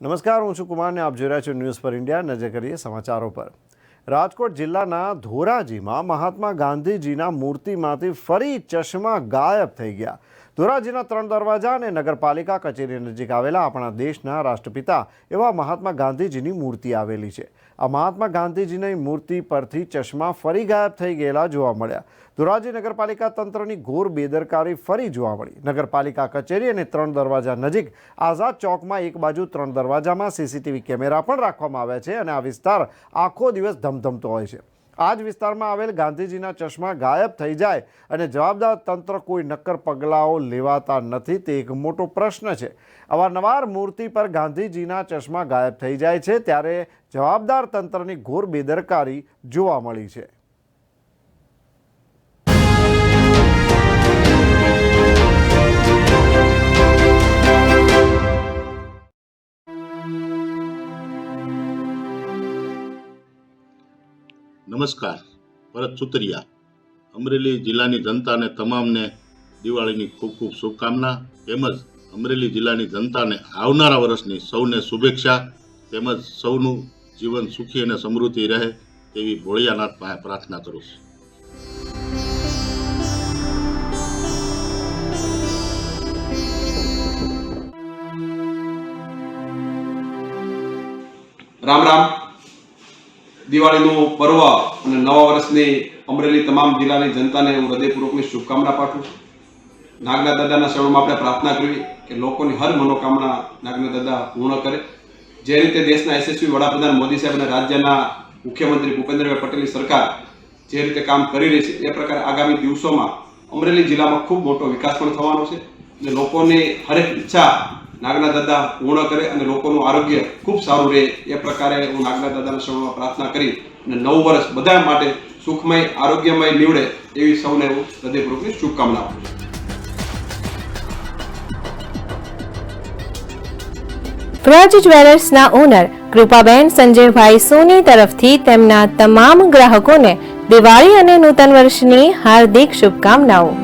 નમસ્કાર, હું છું કુમારને આપ જોઈ રહ્યા છો ન્યૂઝ પર ઇન્ડિયા નજર કરીએ સમાચારો પર. રાજકોટ જિલ્લાના ધોરાજીમાં મહાત્મા ગાંધીજીના મૂર્તિમાંથી ફરી ચશ્મા ગાયબ થઈ ગયા. ધોરાજીના ત્રણ દરવાજા અને નગરપાલિકા કચેરી નજીક આવેલા આપણા દેશના રાષ્ટ્રપિતા એવા મહાત્મા ગાંધીજીની મૂર્તિ આવેલી છે. આ મહાત્મા ગાંધીજીની મૂર્તિ પરથી ચશ્મા ફરી ગાયબ થઈ ગયેલા જોવા મળ્યા. ધોરાજી નગરપાલિકા તંત્રની ઘોર બેદરકારી ફરી જોવા મળી. નગરપાલિકા કચેરી અને ત્રણ દરવાજા નજીક આઝાદ ચોકમાં એક બાજુ ત્રણ દરવાજામાં સીસીટીવી કેમેરા પણ રાખવામાં આવ્યા છે અને આ વિસ્તાર આખો દિવસ ધમધમતો હોય છે. આ જ વિસ્તારમાં આવેલ ગાંધીજીના ચશ્મા ગાયબ થઈ જાય અને જવાબદાર તંત્ર કોઈ નક્કર પગલાઓ લેવાતા નથી તે એક મોટો પ્રશ્ન છે. અવારનવાર મૂર્તિ પર ગાંધીજીના ચશ્મા ગાયબ થઈ જાય છે ત્યારે જવાબદાર તંત્રની ઘોર બેદરકારી જોવા મળી છે. નમસ્કાર, ભરત સુતરિયા. અમરેલી જિલ્લાની જનતાને તમામને દિવાળીની ખૂબ ખૂબ શુભકામના, તેમજ અમરેલી જિલ્લાની જનતાને આવનારા વર્ષની સૌને શુભેચ્છા, તેમજ સૌનું જીવન સુખી અને સમૃદ્ધિ રહે તેવી ભોળિયાનાથ પાસે પ્રાર્થના કરું છું. રામ રામ. દિવાળીનું પર્વ અને નવા વર્ષની અમરેલી તમામ જિલ્લાની જનતાને હું હૃદયપૂર્વકની શુભકામના પાઠવું છું. નાગના દાદાના શરણમાં આપણે પ્રાર્થના કરવી કે લોકોની હર મનોકામના નાગના દાદા પૂર્ણ કરે. જે રીતે દેશના યશસ્વી વડાપ્રધાન મોદી સાહેબ અને રાજ્યના મુખ્યમંત્રી ભૂપેન્દ્રભાઈ પટેલની સરકાર જે રીતે કામ કરી રહી છે, એ પ્રકારે આગામી દિવસોમાં અમરેલી જિલ્લામાં ખૂબ મોટો વિકાસ પણ થવાનો છે અને લોકોની હરેક ઈચ્છા નાગના દાદા પૂર્ણ કરે અને લોકોનું આરોગ્ય ખૂબ સારું રહે એ પ્રકારે હું નાગના દાદાના શરણમાં પ્રાર્થના કરી અને નવ વર્ષ બધા માટે સુખમય, આરોગ્યમય નીવડે એવી સૌને હું હૃદયપૂર્વકની શુભકામના આપું છું. પ્રજ જ્વેલર્સના ઓનર કૃપાબેન સંજયભાઈ સોની તરફથી તેમના તમામ ગ્રાહકોને દિવાળી અને નૂતન વર્ષની હાર્દિક શુભકામનાઓ.